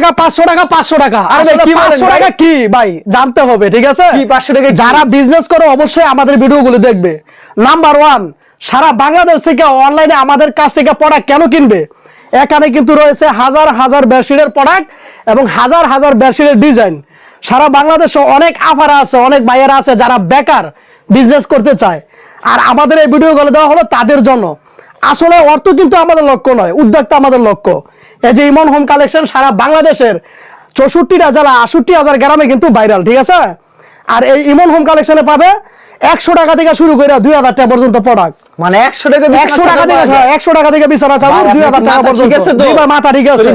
টাকা পাঁচশো টাকা পাঁচশো টাকা। আরে ভাই, কি বলেন 500 ভাই? টাকা কি? ভাই জানতে হবে ঠিক আছে? কি 500 টাকা যারা বিজনেস করে অবশ্যই আমাদের ভিডিওগুলো দেখবে। নাম্বার ওয়ান সারা বাংলাদেশ থেকে অনলাইনে আমাদের কাছ থেকে প্রোডাক্ট কেন কিনবে? এখানে কিন্তু রয়েছে হাজার হাজার বেডশিটের প্রোডাক্ট এবং হাজার হাজার বেডশিটের ডিজাইন সারা বাংলাদেশে অনেক আফার আছে অনেক বাইরা আছে যারা বেকার বিজনেস করতে চায়। আর আমাদের এই ভিডিওগুলো দেওয়া হলো তাদের জন্য। আসলে অর্থ কিন্তু আমাদের লক্ষ্য নয় উদ্যোক্তা আমাদের লক্ষ্য। এই যে ইমন হোম কালেকশন সারা বাংলাদেশের চৌষট্টিটা জেলা আষট্টি হাজার গ্রামে কিন্তু ভাইরাল ঠিক আছে? আর এই ইমন হোম কালেকশনে পাবে একশো টাকা থেকে শুরু করে দুই হাজার টাকা পর্যন্ত প্রোডাক্ট মানে 100 টাকা একশো টাকা থেকে একশো টাকা থেকে বিছানা চাদর দুই হাজার টাকা পর্যন্ত। মাথা ঠিক আছে?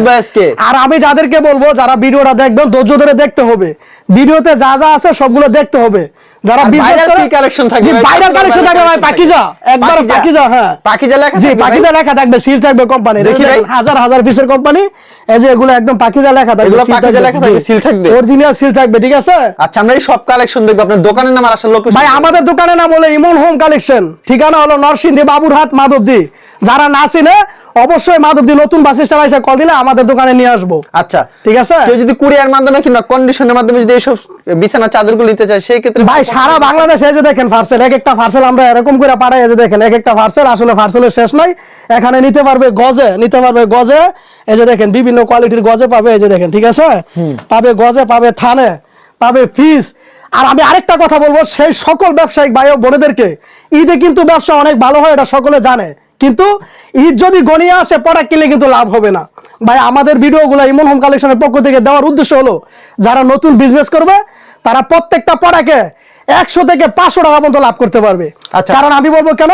আর আমি যাদেরকে বলব যারা ভিডিওটা দেখবেন ধৈর্য ধরে দেখতে হবে। ভিডিওতে যা যা আছে সবগুলো দেখতে হবে। যারা আর করে- কি থাকবে? জি, ভাই? viral সবগুলো collection viral থাকবে ভাই পাকিজা একবার পাকিজা? পাকিজা হ্যাঁ। পাকিজা লেখা জি পাকিজা লেখা থাকবে সিল থাকবে কোম্পানি দেখি ভাই। হাজার হাজার পিসের কোম্পানি এই যে এগুলো একদম পাকিজা লেখা থাকবে এগুলো পাকিজা লেখা থাকবে, seal থাকবে? অরিজিনাল সিল থাকবে ঠিক আছে? আচ্ছা আমরা এই সব কালেকশন দেখব। আপনার দোকানের নাম আর আসল লোকেশন ভাই আমাদের দোকানের নাম হলো ইমন হোম কালেকশন ঠিকানা হলো নরসিংদী বাবুরহাট মাধবদী। যারা না চিনে অবশ্যই মাধবদী নতুন বাস স্ট্যান্ড এসে কল দিলে আমাদের দোকানে নিয়ে আসব। আচ্ছা ঠিক আছে? কেউ যদি কুরিয়ার মাধ্যমে কিংবা কন্ডিশনের মাধ্যমে যদি এইসব বিছানা চাদরগুলো নিতে চায় সেই ক্ষেত্রে ভাই সারা বাংলাদেশে এই যে দেখেন পার্সেল এক একটা পার্সেল আমরা এরকম করে পাঠাই যে দেখেন এক একটা পার্সেল আসলে পার্সেলের শেষ নাই। এখানে নিতে পারবে গজে নিতে পারবে গজে এই যে দেখেন বিভিন্ন কোয়ালিটির গজে পাবে এই যে দেখেন ঠিক আছে? পাবে গজে পাবে থানে পাবে ফিস আর আমি আরেকটা কথা বলব সেই সকল ব্যবসায়িক ভাই ও বোনেদেরকে ঈদে কিন্তু ব্যবসা অনেক ভালো হয় এটা সকলে জানে। কিন্তু ঈদ যদি গনিয়ে আসে প্রোডাক্ট কিনলে কিন্তু লাভ হবে না। ভাই আমাদের ভিডিওগুলো ইমন হোম কালেকশনের পক্ষ থেকে দেওয়ার উদ্দেশ্য হলো যারা নতুন বিজনেস করবে তারা প্রত্যেকটা প্রোডাক্টে একশো থেকে পাঁচশো টাকা পর্যন্ত লাভ করতে পারবে। আচ্ছা। কারণ আমি বলব কেন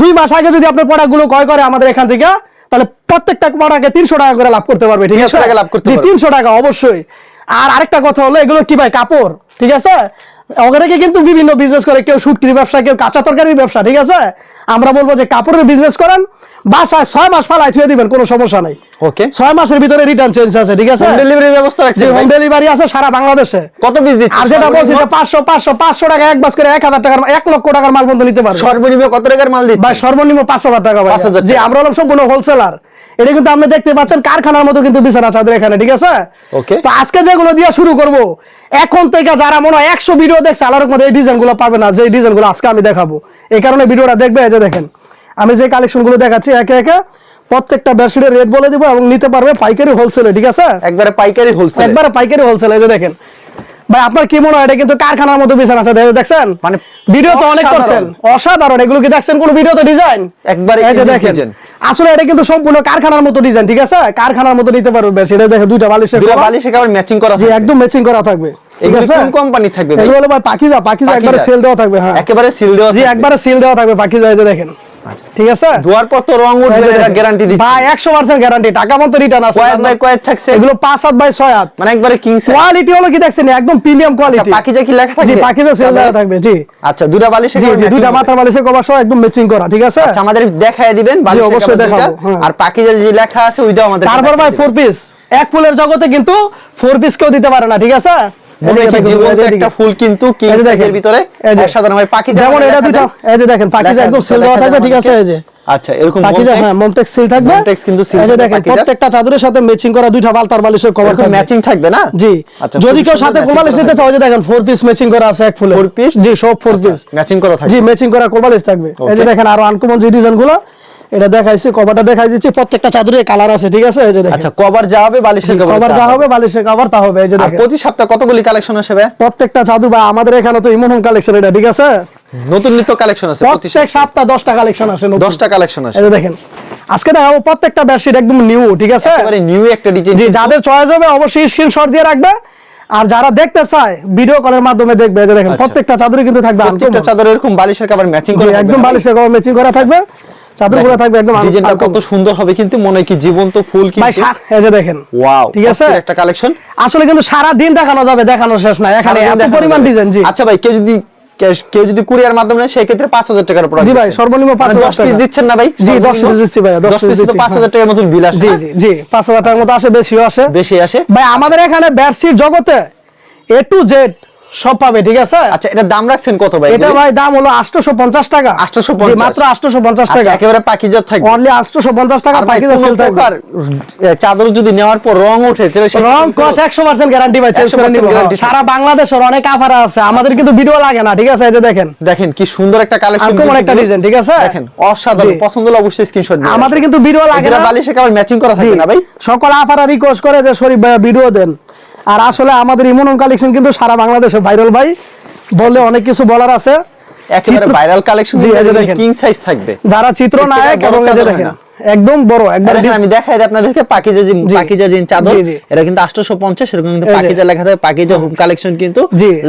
দুই মাস আগে যদি আপনার প্রোডাক্টগুলো ক্রয় করে আমাদের এখান থেকে তাহলে প্রত্যেকটা প্রোডাক্টে তিনশো টাকা করে লাভ করতে পারবে ঠিক আছে? লাভ করতে তিনশো টাকা অবশ্যই। আর আরেকটা কথা হলো এগুলো কি ভাই? কাপড় ঠিক আছে? অনেকে কিন্তু বিভিন্ন বিজনেস করে কেউ শুটকির ব্যবসা কেউ কাঁচা তরকারির ব্যবসা ঠিক আছে? আমরা বলব যে কাপড়ের বিজনেস করেন বাসায় ছয় মাস ফালাই ছুঁয়ে দিবেন কোনো সমস্যা নাই। ওকে ছয় মাসের ভিতরে রিটার্ন চেঞ্জ আছে ঠিক আছে? হোম ডেলিভারির ব্যবস্থা যে রাখছেন হোম ডেলিভারি আছে সারা বাংলাদেশে। কত পিস দিচ্ছে আর যেটা বলছি যে পাঁচশো পাঁচশো পাঁচশো টাকা এক বাস করে এক হাজার টাকার এক লক্ষ টাকার মাল বন্ধ নিতে পারবে। সর্বনিম্ন কত টাকার মাল দিচ্ছে ভাই সর্বনিম্ন পাঁচ হাজার টাকা ভাই। 5,000 যে আমরা হলাম সম্পূর্ণ হোলসেলার এটা কিন্তু আপনি দেখতে পাচ্ছেন কারখানার মতো কিন্তু বিছানা চাদর এখানে ঠিক আছে? Okay. তো আজকে যেগুলো দিয়ে শুরু করব এখন থেকে যারা মনে হয় একশো ভিডিও দেখছে আলার মধ্যে এই ডিজাইনগুলো পাবে না যে ডিজাইনগুলো আজকে আমি দেখাবো। এই কারণে ভিডিওটা দেখবে এই যে দেখেন আমি যে কালেকশনগুলো দেখাচ্ছি একে একে প্রত্যেকটা বেডশিটের রেট বলে দিব এবং নিতে পারবে পাইকারি হোলসেলে ঠিক আছে? একবারে পাইকারি হোলসেল একবারে পাইকারি হোলসেল এই যে দেখেন। ভাই আপনার কি মনে হয় এটা কিন্তু কারখানার মতো বিছানা আছে দেখে- দেখছেন? মানে ভিডিও তো অনেক করছেন। অসাধারণ। এগুলো কি দেখছেন কোন ভিডিওতে ডিজাইন একবারে এই যে দেখেন। আসলে এটা কিন্তু সম্পূর্ণ কারখানার মতো ডিজাইন ঠিক আছে? কারখানার মতো নিতে পারবে সেটা দেখে দুইটা বালিশের দুটো cover, বালিশ ম্যাচিং করা একদম ম্যাচিং করা থাকবে। ঠিক আছে? কোন কোম্পানি থাকবে এগুলো হলো ভাই পাকিজা পাকিজা একবারে পাকিজা। দেওয়া থাকবে হ্যাঁ। একেবারে সিল দেওয়া জি একবারে সেল দেওয়া থাকবে পাকিজা এই যে দেখেন। আচ্ছা। ঠিক আছে? ধোয়ার পর তো রং উঠবে এই যে না, এটা গ্যারান্টি দিচ্ছে। ভাই 100% গ্যারান্টি টাকা মতো রিটার্ন আছে। কয়েক বাই কয়েক থাকছে। এগুলো 5 7 বাই 6 হাত মানে একবারে কিং সাইজ কোয়ালিটি হলো কি দেখছেন? একদম প্রিমিয়াম কোয়ালিটি পাকিজা কি লেখা জি পাকিজা সেল দেওয়া থাকবে জি। আচ্ছা দুটো বালিশ জি একেবারে জি matching দুইটা হবে। মাথার বালিশের কভার সহ একদম ম্যাচিং করা ঠিক আছে? আচ্ছা আমাদের দেখায় দিবেন বালিশ অবশ্যই দেখাবো, হ্যাঁ। আর পাকিজা যে লেখা আছে ওইটাও আমাদের তারপর ভাই পিস এক ফুলের জগতে কিন্তু ফোর পিস কেউ দিতে পারে না ঠিক আছে? মনে এদিকে কি দেখুন, জীবন্ত এদিকে। একটা ফুল কিন্তু কিং এই যে দেখেন, সাইজের ভিতরে সাধারণ ভাই যেমন মানে এটা দুটো এই যে দেখেন পাকিজা একদম সেল দেওয়া থাকবে ঠিক আছে এই যে। আচ্ছা এরকম পাকিজা হ্যাঁ মমটেক্স সিল থাকবে। Montex কিন্তু seal থাকবে দেখেন প্রত্যেকটা চাদরের সাথে ম্যাচিং করা দুইটা বালতার বালিশের কভার এরকম ম্যাচিং থাকবে না? জি। আচ্ছা যদি কেউ সাথে নিতে থাকবে। চাও যে দেখেন ফোর পিস ম্যাচিং করা আছে এক ফুলে। Four piece? জি সব ফোর পিস ম্যাচিং করা থাকবে। জি ম্যাচিং করা কোরবালিশ থাকবে। এই যে দেখেন আরও আনকমন যে ডিজাইনগুলো এটা দেখাইছি কভারটা দেখাই দিচ্ছি প্রত্যেকটা চাদরের কালার আছে ঠিক আছে? এই যে দেখেন। আচ্ছা কভার যা হবে বালিশের cover কভার যা হবে। বালিশের কভার তা হবে এই যে দেখেন। প্রতি সপ্তাহে কতগুলি কালেকশন আসে ভাই? প্রত্যেকটা চাদর বা আমাদের এখানে তো ইমন কালেকশন এটা ঠিক আছে? নতুন নিত্য কালেকশন আছে প্রতি প্রত্যেক সপ্তাহে। দশটা কালেকশন আসে নতুন। দশটা কালেকশন আসে। এই যে দেখেন। আজকে দেখাবো প্রত্যেকটা বেডশিট একদম নিউ ঠিক আছে? একেবারে নিউ একটা ডিজাইন জি যাদের চয়েস হবে অবশ্যই স্ক্রিনশট দিয়ে রাখবে। আর যারা দেখতে চায় ভিডিও কলের মাধ্যমে দেখবে। এই যে দেখেন আচ্ছা। প্রত্যেকটা চাদরে কিন্তু থাকবে প্রত্যেকটা। চাদর এরকম বালিশের কভার ম্যাচিং করা একদম বালিশের কভার ম্যাচিং করা থাকবে। চাদরগুলো থাকবে একদম ডিজাইনটা কত সুন্দর হবে কিন্তু মনে কি জীবন্ত ফুল ভাই এই যে দেখেন। ওয়াও ঠিক আছে? একটা কালেকশন আসলে কিন্তু সারা দিন দেখানো যাবে দেখানো শেষ না এখানে এত পরিমাণ ডিজাইন জি। আচ্ছা ভাই কেউ যদি কেউ যদি কুরিয়ার মাধ্যমে নেয় সেই ক্ষেত্রে 5000 টাকার প্রোডাক্ট জি ভাই, সর্বনিম্ন 5,000 পিস টাকা। দিচ্ছেন না ভাই? জি, 10 সর্বনিম্ন? piece দিচ্ছি ভাইয়া, 10 10 piece piece তো 5000 টাকার মতন বিল আসে জি জি জি পাঁচ হাজার টাকার মতো আসে বেশিও আসে। বেশি আসে। ভাই আমাদের এখানে বেডশিট জগতে এ টু জেড সব পাবে ঠিক আছে? আচ্ছা এটা দাম রাখছেন কত ভাই এটা ভাই দাম হলো আটশোশো পঞ্চাশ টাকা। 850 মাত্র আটশোশো পঞ্চাশ আচ্ছা, টাকা। একেবারে পাকিজাত থাকবে। অনলি আটশোশো পঞ্চাশ টাকা আর ভাই বাকি কোনো সেল থাকবে। চাদর যদি নেওয়ার পর রং ওঠে তাহলে রং কস একশো পার্সেন্ট গ্যারান্টি পাই চেঞ্জ করে 100% নিবো সারা বাংলাদেশের অনেক আফার আছে। আমাদের কিন্তু ভিডিও লাগে না ঠিক আছে? এই যে দেখেন। দেখেন কি সুন্দর একটা কালেকশন একটা ডিজাইন ঠিক আছে? দেখেন অসাধারণ। পছন্দ হলে অবশ্যই স্ক্রিনশট নিন আমাদের কিন্তু ভিডিও লাগে না। বালিশে কেমন ম্যাচিং করা থাকে না ভাই? সকল আফারা রিকোয়েস্ট করে যে শরীফ ভাই ভিডিও দেন। আর আসলে আমাদের ইমন কালেকশন কিন্তু সারা বাংলাদেশে ভাইরাল ভাই বলে অনেক কিছু বলার আছে একেবারে ভাইরাল কালেকশন জি। কিং সাইজ থাকবে যারা চিত্র নায়ক এবং দেখেন। একদম বড় একদম দেখেন আমি দেখাই দিই আপনাদেরকে পাকিজা যে জি। পাকিজা যে চাদর। এটা কিন্তু 850 এরকম কিন্তু পাকিজা লেখা থাকে পাকিজা হোম কালেকশন কিন্তু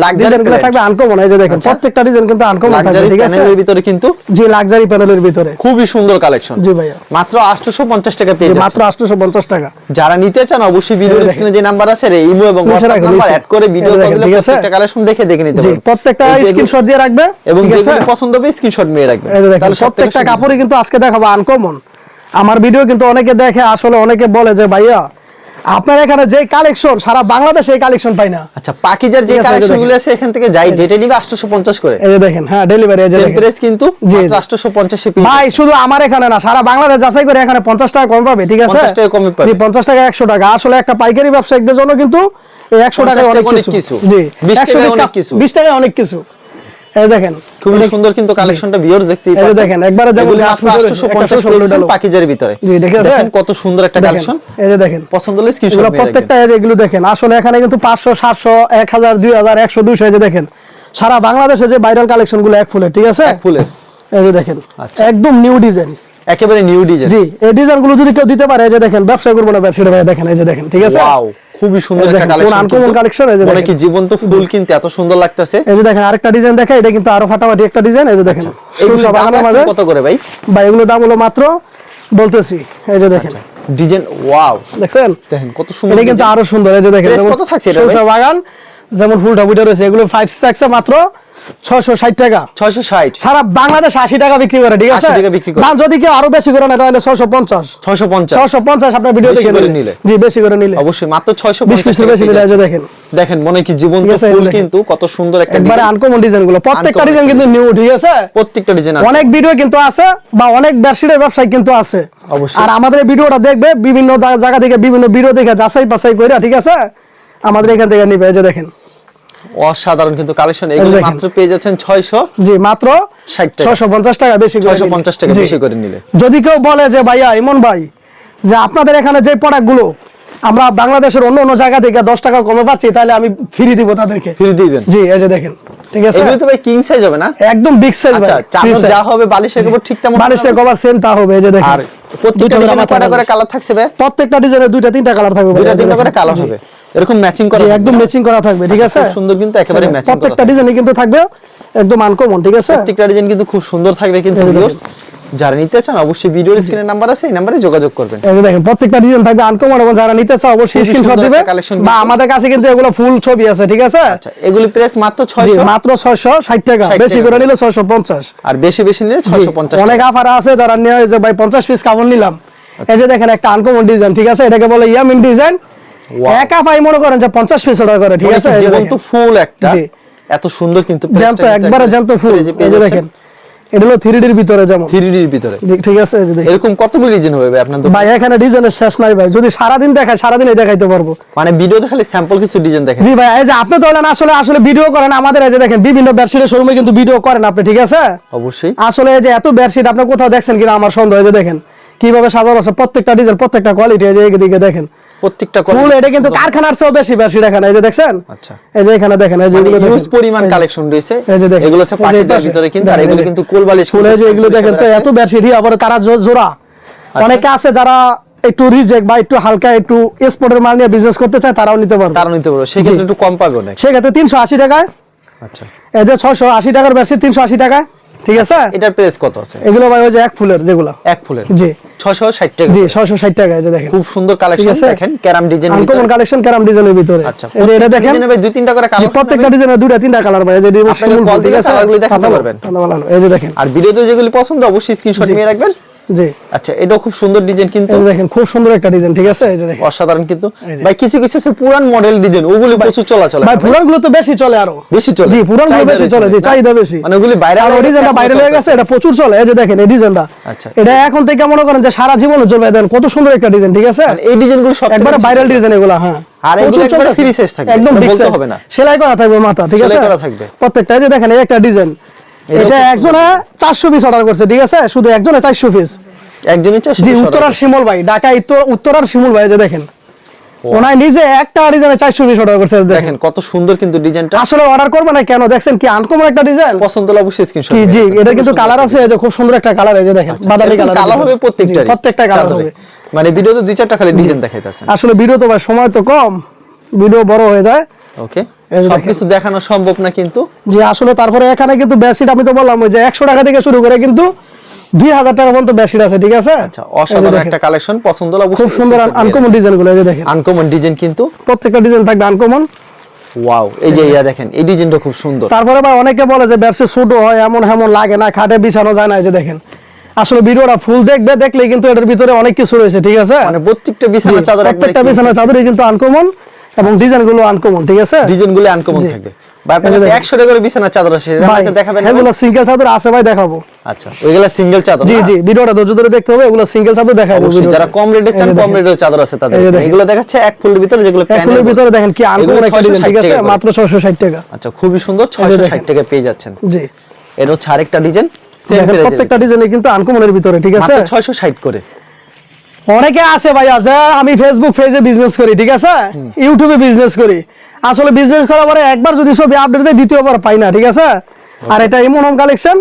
লাক্সারি ডিজাইনগুলো থাকবে আনকমন এই যে দেখেন আচ্ছা। প্রত্যেকটা ডিজাইন কিন্তু আনকমন থাকবে ঠিক আছে প্যানেলের ভিতরে কিন্তু জি লাক্সারি প্যানেলের ভিতরে খুবই সুন্দর কালেকশন জি ভাইয়া মাত্র 850 টাকা পেয়ে জি, যাচ্ছে মাত্র আটশোশো পঞ্চাশ টাকা যারা নিতে চান অবশ্যই ভিডিওর। স্ক্রিনে যে নাম্বার আছে রে ইমো এবং রাখুন, নাম্বার অ্যাড করে ভিডিও আছে? প্রত্যেকটা কালেকশন দেখে দেখে নিতে পারবেন প্রত্যেকটা যে স্ক্রিনশট দিয়ে রাখবে এবং? যেগুলো পছন্দ হবে স্ক্রিনশট নিয়ে যে দেখেন তাহলে প্রত্যেকটা। কাপড়ই কিন্তু আজকে দেখাবো আনকমন আমার ভিডিও কিন্তু অনেকে দেখে আসলে অনেকে বলে যে ভাইয়া আপনার এখানে যে কালেকশন সারা বাংলাদেশে এই কালেকশন পাই না। আচ্ছা পাকিজার যে আছে, কালেকশনগুলো আছে এখান থেকে যাই যেটা নিবে 850 করে। এই যে দেখেন হ্যাঁ ডেলিভারি এই যে সেম প্রাইস কিন্তু মাত্র 850 এ পেয়ে ভাই শুধু আমার এখানে না সারা বাংলাদেশ যাচাই করে এখানে পঞ্চাশ টাকা কম পাবে ঠিক আছে? 50 টাকা কমে পাবে। জি পঞ্চাশ টাকা একশো টাকা। আসলে একটা পাইকারি ব্যবসায়িকদের জন্য কিন্তু এই একশো 50 টাকায় অনেক টাকা অনেক কিছু। জি 20 একশো টাকায় বিশ অনেক কিছু। বিশ টাকায় অনেক কিছু। এই দেখেন খুবই সুন্দর কিন্তু কালেকশনটা ভিউয়ার্স দেখতেই পাচ্ছেন। দেখেন, একবারে যেমন মাত্র 850 একটা প্যাকেজের ভিতরে? দেখেন কত সুন্দর একটা কালেকশন এই যে দেখেন। পছন্দ হলে স্ক্রিনশট নিয়ে প্রত্যেকটা এই যে এগুলো দেখেন আসলে এখানে কিন্তু পাঁচশো সাতশো এক হাজার দুই হাজার একশো দুইশো এই যে দেখেন। সারা বাংলাদেশে যে ভাইরাল কালেকশনগুলো এক ফুলে ঠিক আছে? এক ফুলে এই যে দেখেন আচ্ছা। একদম নিউ ডিজাইন একেবারে নিউ ডিজাইন জি এই যদি কেউ দিতে পারে এই যে দেখেন ব্যবসা করব না ভাই দেখেন এই যে দেখেন ঠিক আছে? ওয়াও খুবই সুন্দর একটা দেখেন, কোন কালেকশন এই যে মনে দেখেন। কি জীবন্ত ফুল কিন্তু এত সুন্দর লাগতেছে? এই যে দেখেন আরেকটা ডিজাইন দেখা এটা কিন্তু আরও ফাটাফাটি একটা ডিজাইন এই যে দেখেন। এগুলো বাগানের কত করে ভাই? বা এগুলো দাম হলো মাত্র বলতেছি এই যে দেখেন। ডিজাইন ওয়াও দেখছেন? দেখেন কত সুন্দর এটা কিন্তু আরও সুন্দর এই যে দেখেন যেমন কত থাকছে এটা বাগান যেমন ফুলটা বুটে রয়েছে এগুলো ফাইভ থাকছে মাত্র ছয়শো ষাট টাকা। 660 সারা বাংলাদেশ আশি টাকা বিক্রি করে ঠিক আছে? 80 টাকা বিক্রি করে। যান যদি কেউ আরও বেশি করে না তাহলে ছয়শো পঞ্চাশ। 650 ছয়শো পঞ্চাশ আপনার ভিডিও দেখে নিলে। জি বেশি করে নিলে। অবশ্যই মাত্র বিশ 650 টাকা বেশি নিলে দেখেন। দেখেন মনে কি কিন্তু কত সুন্দর একটা একবারে আনকমন ডিজাইনগুলো। প্রত্যেকটা ডিজাইন কিন্তু নিউ ঠিক আছে? প্রত্যেকটা ডিজাইন অনেক ভিডিও কিন্তু আছে বা অনেক বেডশিটের ব্যবসায় কিন্তু আছে। অবশ্যই। আর আমাদের ভিডিওটা দেখবে বিভিন্ন জায়গা থেকে বিভিন্ন ভিডিও দেখে যাচাই বাছাই করে ঠিক আছে? আমাদের এখান থেকে নিবে এই যে দেখেন। অসাধারণ কিন্তু কালেকশন এগুলো মাত্র পেয়ে যাচ্ছেন 600 জি মাত্র 60 টাকা। ছয়শো পঞ্চাশ টাকা বেশি করে 650 টাকা বেশি করে নিলে। যদি কেউ বলে যে ভাইয়া ইমন ভাই যে আপনাদের এখানে যে প্রোডাক্টগুলো আমরা বাংলাদেশের অন্য অন্য জায়গা থেকে দশ টাকা কমে পাচ্ছি তাহলে আমি ফ্রি দিব তাদেরকে। ফ্রি দিবেন। জি এই যে দেখেন। ঠিক আছে? এগুলো তো ভাই কিং সাইজ হবে না? একদম বিগ সাইজ আচ্ছা চাদর যা হবে বালিশের কভার ঠিক তেমন বালিশের কভার সেম তা হবে এই যে দেখেন। আর প্রত্যেকটা ডিজাইনে কয়টা করে কালার থাকছে ভাই? প্রত্যেকটা ডিজাইনে দুইটা তিনটা কালার থাকবে দুইটা তিনটা করে কালার হবে। এরকম ম্যাচিং করা একদম ম্যাচিং করা থাকবে ঠিক আছে? সুন্দর কিন্তু একেবারে ম্যাচিং প্রত্যেকটা। ডিজাইনে কিন্তু থাকবে একদম আনকমন ঠিক আছে? প্রত্যেকটা ডিজাইন কিন্তু খুব সুন্দর থাকবে কিন্তু যারা নিতে চান অবশ্যই ভিডিওর স্ক্রিনের নাম্বার আছে এই নাম্বারে যোগাযোগ করবেন। এই দেখেন প্রত্যেকটা ডিজাইন থাকবে আনকমন এবং যারা নিতে চাও অবশ্যই স্ক্রিনশট সুন্দর দিবে। বা আমাদের কাছে কিন্তু এগুলো ফুল ছবি আছে ঠিক আছে? আচ্ছা এগুলি প্রাইস মাত্র জি 600 মাত্র ছয়শো ষাট টাকা। বেশি করে। নিলে ছয়শো পঞ্চাশ। আর বেশি বেশি নিলে 650 অনেক অফার আছে যারা নিয়ে যে ভাই পঞ্চাশ পিস কাপড় নিলাম। এই যে দেখেন একটা আনকমন ডিজাইন ঠিক আছে? এটাকে বলে ইয়ামিন ডিজাইন. একা পাই মনে করেন যে পঞ্চাশ পিস অর্ডার করে ঠিক আছে? কি এই জীবন্ত ফুল একটা। এত সুন্দর কিন্তু জ্যান্ত একবারে জ্যান্ত ফুল। এই যে দেখেন। এটা হলো থ্রি ডির ভিতরে যেমন। থ্রি ডির ভিতরে। ঠিক আছে এই এরকম কতগুলো ডিজাইন হবে আপনার ভাই এখানে ডিজাইনের শেষ নাই ভাই। যদি সারাদিন দেখায় সারাদিনই দেখাইতে পারব। মানে ভিডিও খালি স্যাম্পল কিছু ডিজাইন দেখেন। জি ভাই এই যে আপনি তো বলেন আসলে আসলে ভিডিও করেন আমাদের এই যে দেখেন বিভিন্ন ব্যবসায়ীর শোরুমে কিন্তু ভিডিও করেন আপনি ঠিক আছে? অবশ্যই। আসলে এই যে এত বেডশিট আপনি কোথাও দেখছেন কিনা আমার সন্দেহ এই যে দেখেন। কীভাবে সাজানো আছে প্রত্যেকটা ডিজাইন প্রত্যেকটা কোয়ালিটি এই যে এদিকে দেখেন প্রত্যেকটা ফুল এটা কিন্তু কারখানার চেয়েও বেশি বেডশিট এখানে এই যে দেখছেন আচ্ছা এই যে এখানে দেখেন এই যে মানে দেখেন। হিউজ পরিমাণ কালেকশন রয়েছে এই যে দেখেন। এগুলো হচ্ছে পাকিজার পাশে। ভিতরে কিন্তু আর এগুলো কিন্তু কোলবালিশ ফুল এই যে এগুলো দেখেন তো এত বেডশিট আবার তারা জোড়া আচ্ছা। অনেকে আছে যারা একটু রিজেক্ট বা একটু হালকা একটু এক্সপোর্টের মাল নিয়ে বিজনেস করতে চায় তারাও নিতে পারবে তারা নিতে পারব সেক্ষেত্রে একটু কম পাবে অনেক সেক্ষেত্রে তিনশো আশি টাকায় আচ্ছা এই যে ছয়শো আশি টাকার বেশি তিনশো আশি টাকায় ঠিক আছে? এটার প্রাইস কত আছে? এগুলো ভাই ওই যে এক ফুলের যেগুলো। এক ফুলের? জি। ছশো ষাট টাকা জি করে। ছয়শো ষাট টাকা এই যে দেখেন। খুব সুন্দর কালেকশন? দেখেন carrom design uncommon collection carrom ডিজাইনের ভিতরে। আচ্ছা এই যে এটা দেখেন? ডিজাইনে ভাই দুই তিনটা করে কালার প্রত্যেকটা ডিজাইনে দুইটা তিনটা কালার ভাই এই যে আপনি কল দিলে কালারগুলো দেখাতে পারবেন। এই যে দেখেন। আর ভিডিওতে যেগুলো পছন্দ অবশ্যই স্ক্রিনশট নিয়ে রাখবেন। জি। আচ্ছা এটাও খুব সুন্দর ডিজাইন কিন্তু। দেখেন খুব সুন্দর একটা ডিজাইন ঠিক আছে? এই যে দেখেন। অসাধারণ কিন্তু। ভাই কিছু কিছু আছে পুরান মডেল ডিজাইন ওগুলি প্রচুর চলাচল ভাই পুরানগুলো তো বেশি চলে আরও। বেশি চলে। জি পুরানগুলো বেশি চলে জি চাহিদা বেশি। মানে ওগুলি বাইরে আর ডিজাইনটা বাইরে হয়ে গেছে এটা প্রচুর চলে। এই যে দেখেন এই ডিজাইনটা আচ্ছা। এটা এখন থেকে মনে করেন যে সারা জীবন চলবে দেন কত সুন্দর একটা ডিজাইন ঠিক আছে? এই ডিজাইনগুলো সব একবারে ভাইরাল ডিজাইন এগুলা হ্যাঁ। আর এগুলো একবারে চলতেছে। free থাকবে, একদম বলতে হবে না। সেলাই করা থাকবে মাথা ঠিক আছে? সেলাই করা থাকবে। প্রত্যেকটা এই যে দেখেন এই একটা ডিজাইন এটা একজনে চারশো পিস অর্ডার করছে ঠিক আছে? শুধু একজনে চারশো পিস একজনই জি উত্তরার শিমুল ভাই ঢাকা উত্তর- উত্তরার শিমুল ভাই যে দেখেন। ওনাই নিজে একটা ডিজাইনে চারশো পিস অর্ডার করছে দেখেন। কত সুন্দর কিন্তু ডিজাইনটা আসলে অর্ডার করবে না কেন? দেখছেন কি আনকমন একটা ডিজাইন পছন্দ হলে অবশ্যই স্ক্রিনশট জি জি এটা কিন্তু কালার আছে যে খুব সুন্দর একটা কালার এই যে দেখেন বাদামি কালার কালার হবে প্রত্যেকটা প্রত্যেকটা কালার হবে। মানে ভিডিওতে দুই চারটা খালি ডিজাইন দেখাইতেছেন আসলে ভিডিও তো ভাই সময় তো কম ভিডিও বড় হয়ে যায়। ওকে। সবকিছু দেখানো সম্ভব না কিন্তু। যে আসলে তারপরে এখানে কিন্তু আমি তো বললাম যে একশো টাকা থেকে শুরু করে কিন্তু দুই হাজার টাকা পর্যন্ত বেডশিট আছে ঠিক আছে? আচ্ছা অসাধারণ একটা কালেকশন পছন্দ অবশ্যই খুব সুন্দর আনকমন ডিজাইনগুলো যে দেখেন। আনকমন ডিজাইন কিন্তু। প্রত্যেকটা ডিজাইন থাকবে আনকমন ওয়াও এই যে ইয়া দেখেন এই ডিজাইনটা খুব সুন্দর। তারপরে ভাই অনেকে বলে যে বেডশিট ছোট হয় এমন হেমন লাগে না খাটে বিছানো যায় না এই যে দেখেন। আসলে ভিডিওটা ফুল দেখবে দেখলে কিন্তু এটার ভিতরে অনেক কিছু রয়েছে ঠিক আছে? মানে প্রত্যেকটা বিছানা চাদর প্রত্যেকটা বিছানা চাদরই কিন্তু আনকমন এবং ডিজাইনগুলো আনকমন ঠিক আছে? ডিজাইনগুলো আনকমন থাকবে ভাই আপনার কাছে 100 টাকা করে বিছানা চাদর আছে আমাকে দেখাবেন এগুলো সিঙ্গেল চাদর আছে ভাই দেখাবো। আচ্ছা ওইগুলা সিঙ্গেল চাদর জি জি ভিডিওটা ধৈর্য ধরে দেখতে হবে এগুলো সিঙ্গেল চাদর দেখাবো যারা কম রেটে চান কম রেটের চাদর আছে তাদের। এই যে দেখেন। এগুলো দেখাচ্ছে এক ফুলের ভিতরে যেগুলো প্যানেল ফুলের ভিতরে দেখেন কি আনকমন একটা ডিজাইন ঠিক আছে মাত্র 660 টাকা। আচ্ছা খুবই সুন্দর এই যে 660 টাকা পেয়ে যাচ্ছেন। জি। এর হচ্ছে আরেকটা ডিজাইন প্রত্যেকটা ডিজাইনে কিন্তু আনকমনের ভিতরে ঠিক আছে? মাত্র 660 করে। অনেকে আছে ভাই আছে আমি ফেসবুক পেজে বিজনেস করি ঠিক আছে? ইউটিউবে বিজনেস করি। আসলে বিজনেস করার পরে একবার যদি ছবি আপডেট দেয় দ্বিতীয়বার পাই না ঠিক আছে? আর এটা এমন হোম কালেকশন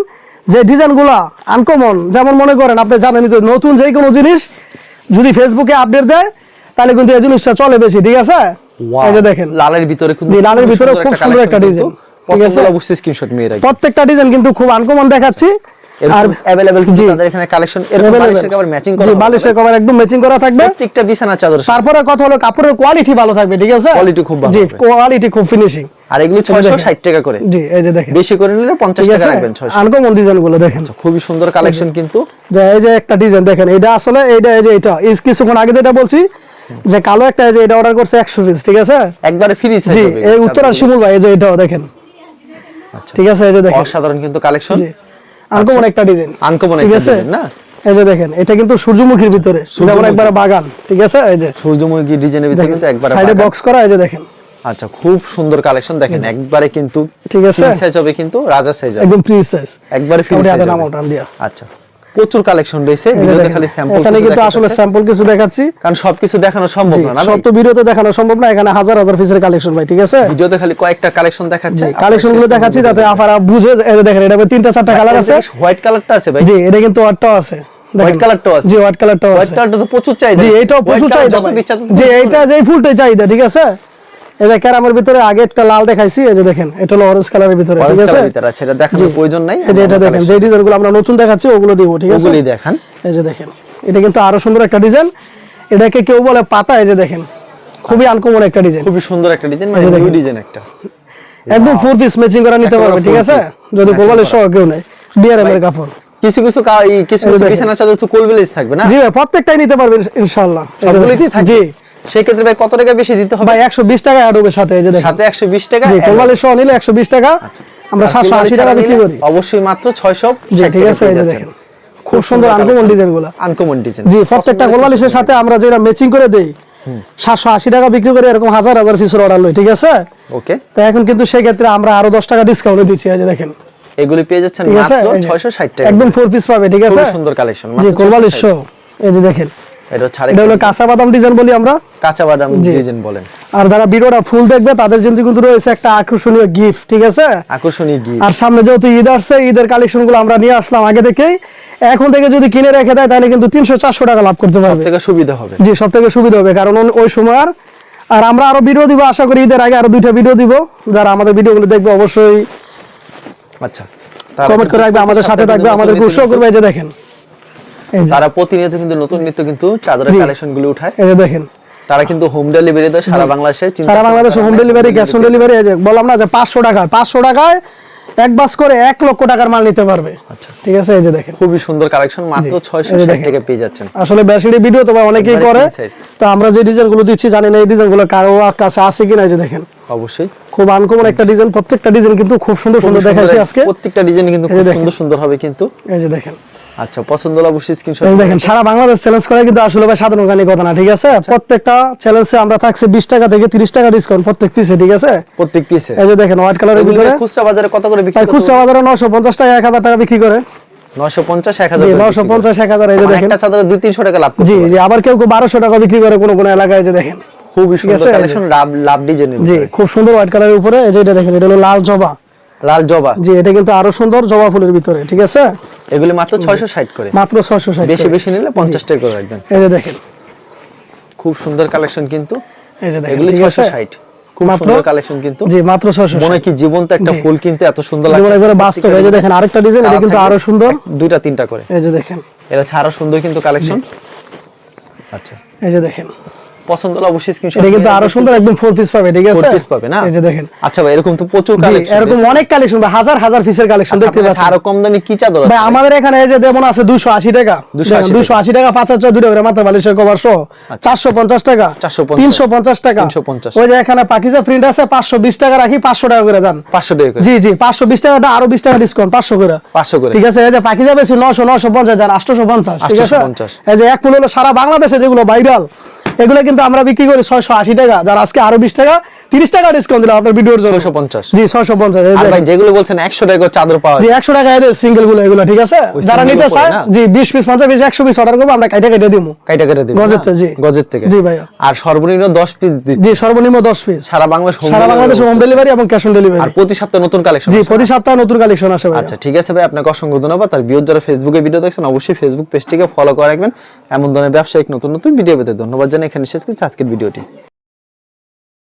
যে ডিজাইনগুলো আনকমন যেমন মনে করেন আপনি জানেন তো নতুন যে কোনো জিনিস যদি ফেসবুকে আপডেট দেয় তাহলে কিন্তু এই জিনিসটা চলে বেশি ঠিক আছে? এই যে দেখেন। লালের ভিতরে লালের ভিতরে খুব সুন্দর একটা ডিজাইন প্রত্যেকটা ডিজাইন কিন্তু খুব আনকমন দেখাচ্ছি। কালেকশন থাকবে। ফিনিশিং করে। খুবই সুন্দর কালেকশন কিন্তু। এই যে একটা ডিজাইন দেখেন এটা আসলে এইটা এই যে এটা কিছুক্ষণ আগে যেটা বলছি যে কালো একটা যে এটা অর্ডার করছে 100 পিস ঠিক আছে? একবারে ফ্রি জি এই উত্তর শিমুল ভাই এই যে এটাও দেখেন। ঠিক আছে এই যে দেখেন। অসাধারণ কিন্তু কালেকশন আনকমন একটা ডিজাইন আনকমন একটা ডিজাইন না? এই যে দেখেন এটা কিন্তু সূর্যমুখীর ভিতরে যেমন একবার বাগান ঠিক আছে? এই যে সূর্যমুখী ডিজাইনের ভিতরে কিন্তু একবার সাইডে বক্স করা এই যে দেখেন। আচ্ছা খুব সুন্দর কালেকশন দেখেন একবারে কিন্তু ঠিক আছে। সাইজ হবে কিন্তু রাজা সাইজ একদম ফ্রি সাইজ একবারে ফ্রি সাইজ আচ্ছা। প্রচুর কালেকশন রয়েছে। ভিডিওতে খালি স্যাম্পল এখানে কিন্তু আসলে স্যাম্পল কিছু দেখাচ্ছি। কারণ সবকিছু দেখানো সম্ভব না সব তো ভিডিওতে দেখানো সম্ভব না এখানে হাজার হাজার পিসের কালেকশন ভাই ঠিক আছে? ভিডিওতে খালি কয়েকটা কালেকশন দেখাচ্ছে। কালেকশনগুলো দেখাচ্ছি যাতে আপনারা বুঝে দেখেন এটা তিনটা চারটা কালার আছে। হোয়াইট কালারটা আছে ভাই। জি এটা কিন্তু ওয়াটটাও আছে। হোয়াইট কালারটাও আছে। জি হোয়াইট কালারটাও হোয়াইট আছে। কালারটা তো প্রচুর চাহিদা। জি এটাও White প্রচুর চাহিদা যত। বিচ্ছা জি এইটা যেই ফুলটাই চাহিদা ঠিক আছে? এই যে ক্যারামের ভিতরে আগে একটা লাল দেখাইছি এই যে দেখেন এটা হলো অরেঞ্জ কালারের ভিতরে ঠিক আছে? আছে এটা দেখানোর প্রয়োজন নাই এই যে এটা দেখেন যে ডিজাইনগুলো আমরা নতুন দেখাচ্ছি ওগুলো দিব ঠিক আছে? ওগুলি দেখান। এই যে দেখেন এটা কিন্তু আরও সুন্দর একটা ডিজাইন এটাকে কেউ বলে পাতা এই যে দেখেন খুবই আনকমন একটা ডিজাইন খুবই সুন্দর একটা ডিজাইন মানে নিউ ডিজাইন একটা। একদম ফোর পিস ম্যাচিং করা নিতে পারবে ঠিক আছে? যদি সহ কেউ নেই ডিআরএম এর কাপড়। কিছু কিছু কিছু কিছু বিছানা চাদর তো কোল থাকবে না? জি প্রত্যেকটাই নিতে পারবেন ইনশাআল্লাহ। সবগুলিতেই থাকবে? জি। সেই ক্ষেত্রে ভাই কত টাকা বেশি দিতে হবে? ভাই একশো বিশ টাকা অ্যাড হবে সাথে এই যে দেখেন। সাথে একশো বিশ টাকা জি add সহ নিলে একশো বিশ টাকা। আমরা আর সাতশো কুরবানি আশি ছাড়া টাকা বিক্রি করি। অবশ্যই মাত্র ছয়শো জি ঠিক আছে এই যে দেখেন। খুব সুন্দর আনকমন ডিজাইনগুলা। আনকমন ডিজাইন জি প্রত্যেকটা কোরবালিশের সাথে আমরা যেটা ম্যাচিং করে দেই সাতশো আশি টাকা বিক্রি করে এরকম হাজার হাজার পিসের অর্ডার লই ঠিক আছে? ওকে। তো এখন কিন্তু সেই ক্ষেত্রে আমরা আরও দশ টাকা ডিসকাউন্ট দিচ্ছি এই যে দেখেন। এগুলি পেয়ে যাচ্ছেন মাত্র এই যে, ছয়শো ষাট টাকা। একদম ফোর পিস পাবে ঠিক আছে? সুন্দর কালেকশন জি কোরবালির শো এই যে দেখেন। এটা হচ্ছে এটা হলো কাঁচা বাদাম ডিজাইন বলি আমরা। কাঁচা বাদাম ডিজাইন বলেন। আর যারা ভিডিওটা ফুল দেখবে তাদের জন্য কিন্তু রয়েছে একটা আকর্ষণীয় গিফট ঠিক আছে? আকর্ষণীয় গিফট আর সামনে যেহেতু ঈদ আসছে ঈদের কালেকশন আমরা নিয়ে আসলাম আগে থেকেই। এখন থেকে যদি কিনে রেখে দেয় তাহলে কিন্তু তিনশো চারশো টাকা লাভ করতে পারবে। থেকে সুবিধা হবে। জি সব সুবিধা হবে কারণ ওই সময় আর আর আমরা আরও ভিডিও দিব আশা করি ঈদের আগে আরও দুইটা ভিডিও দিব। যারা আমাদের ভিডিওগুলো দেখবে অবশ্যই আচ্ছা কমেন্ট করে রাখবে আমাদের সাথে থাকবে আমাদের উৎসাহ করবে এই যে দেখেন। তারা প্রতিনিয়ত কিন্তু নতুন নিত্য কিন্তু চাদরের কালেকশনগুলো উঠায়। দেখেন। তারা কিন্তু হোম ডেলিভারি দেয় সারা বাংলাদেশে চিন্তা সারা বাংলাদেশে home delivery on delivery delivery বললাম না যে পাঁচশো টাকায় পাঁচশো টাকায় এক বাস করে এক লক্ষ টাকার মাল নিতে পারবে। আচ্ছা। ঠিক আছে? এই যে দেখেন। খুবই সুন্দর কালেকশন মাত্র ছয়শো ষাট। টাকা পেয়ে যাচ্ছেন। আসলে বেশির ভিডিও তো অনেকেই করে। তো আমরা যে ডিজাইনগুলো দিচ্ছি জানি না এই ডিজাইনগুলো কারও কাছে আছে কিনা এই যে দেখেন। অবশ্যই। খুব আনকমন একটা ডিজাইন প্রত্যেকটা ডিজাইন কিন্তু খুব সুন্দর সুন্দর দেখাইছি আজকে। প্রত্যেকটা ডিজাইন কিন্তু খুব। সুন্দর সুন্দর হবে কিন্তু। এই যে দেখেন। আচ্ছা পছন্দ হলে অবশ্যই স্ক্রিনশট দেখেন সারা বাংলাদেশ চ্যালেঞ্জ করে কিন্তু আসলে ভাই সাধারণ গানি কথা না ঠিক আছে? আচ্ছা। প্রত্যেকটা চ্যালেঞ্জে আমরা থাকছে বিশ টাকা থেকে তিরিশ টাকা ডিসকাউন্ট প্রত্যেক পিসে ঠিক আছে? প্রত্যেক পিসে এই যে দেখেন হোয়াইট কালারের ভিতরে। খুচরা বাজারে কত করে বিক্রি ভাই খুচরা বাজারে নশো পঞ্চাশ টাকা এক হাজার টাকা বিক্রি করে। নয়শো পঞ্চাশ এক জি হাজার নশো পঞ্চাশ এক হাজার এই যে দেখেন। একটা চাদরে দুই তিনশো টাকা লাভ করতে জি জি আবার কেউ কেউ বারোশো টাকা বিক্রি করে কোনো কোনো এলাকায় এই যে দেখেন। খুবই সুন্দর। কালেকশন লাভ লাভ ডিজাইনের জি খুব সুন্দর হোয়াইট কালারের উপরে এই যে এটা দেখেন এটা হলো লাল জবা। লাল জবা। জি এটা কিন্তু আরও সুন্দর জবা ফুলের ভিতরে ঠিক আছে? এগুলি মাত্র ছয়শো ষাট করে। মাত্র ছয়শো ষাট বেশি বেশি নিলে পঞ্চাশ টাকা করে রাখবেন। এই যে দেখেন। খুব সুন্দর কালেকশন কিন্তু। এই যে দেখেন এগুলি ঠিক ছয়শো আছে? ষাট। খুব সুন্দর কালেকশন কিন্তু। জি মাত্র ছয়শো মনে কি জীবন্ত একটা ফুল কিন্তু এত সুন্দর লাগে একবারে বাস্তব। এই যে দেখেন আরেকটা ডিজাইন এটা কিন্তু আরও সুন্দর। দুইটা তিনটা করে। এই যে দেখেন। এটা আরও সুন্দর কিন্তু কালেকশন। আচ্ছা। এই যে দেখেন। পছন্দ হলে অবশ্যই স্ক্রিনশট এটা কিন্তু আরও সুন্দর একদম ফোর পিস পাবে ঠিক আছে? পিস পাবে না? এই যে দেখেন। আচ্ছা ভাই এরকম তো প্রচুর কালেকশন এরকম অনেক কালেকশন বা হাজার হাজার পিসের কালেকশন দেখতে পাচ্ছেন। আরও কম দামি কি চাদর ভাই আমাদের এখানে এই যে যেমন আছে দুশো আশি টাকা। 280 টাকা। মাথা বালিশের কভার সহ। চারশো পঞ্চাশ টাকা। 450 তিনশো পঞ্চাশ টাকা। 350 ওই যে এখানে পাকিজা প্রিন্ট আছে পাঁচশো বিশ টাকা রাখি পাঁচশো টাকা করে যান। পাঁচশো টাকা করে। জি জি পাঁচশো বিশ টাকাটা আরও বিশ টাকা ডিসকাউন্ট পাঁচশো করে। পাঁচশো করে। ঠিক আছে এই যে নশো পঞ্চাশ যান আটশো পঞ্চাশ ঠিক আছে? 850 এই যে এক হলো সারা বাংলাদেশে যেগুলো ভাইরাল এগুলো কিন্তু আমরা বিক্রি করি ছয়শো আশি টাকা যার আজকে আরও বিশ টাকা তিরিশ টাকা ডিসকাউন্ট দিলাম আপনার ভিডিওর জন্য। ছয়শো পঞ্চাশ। জি ছয়শো পঞ্চাশ ভাই যেগুলো বলছেন একশো টাকা চাদর পাওয়া জি একশো টাকা এদের সিঙ্গেলগুলো এগুলো ঠিক আছে? যারা নিতে চায় জি বিশ পিস পঞ্চাশ পিস একশো পিস অর্ডার করব আমরা কাইটা কেটে দিব কাইটা কেটে দিবেন গজের জি। গজের থেকে। জি ভাইয়া। আর সর্বনিম্ন দশ পিস জি সর্বনিম্ন দশ পিস সারা বাংলাদেশ সারা বাংলাদেশে হোম ডেলিভারি এবং ক্যাশ অন ডেলিভারি আর প্রতি সপ্তাহে নতুন কালেকশন জি প্রতি সপ্তাহে নতুন কালেকশন আসে ভাই আচ্ছা ঠিক আছে ভাই আপনাকে অসংখ্য ধন্যবাদ। আর বিয়োর যারা ফেসবুকে ভিডিও দেখছেন অবশ্যই ফেসবুক পেজটিকে ফলো করে রাখবেন। এমন ধরনের ব্যবসায়িক নতুন নতুন ভিডিও পেতে ধন্যবাদ জানাই। এখানে শেষ করছি আজকের ভিডিওটি।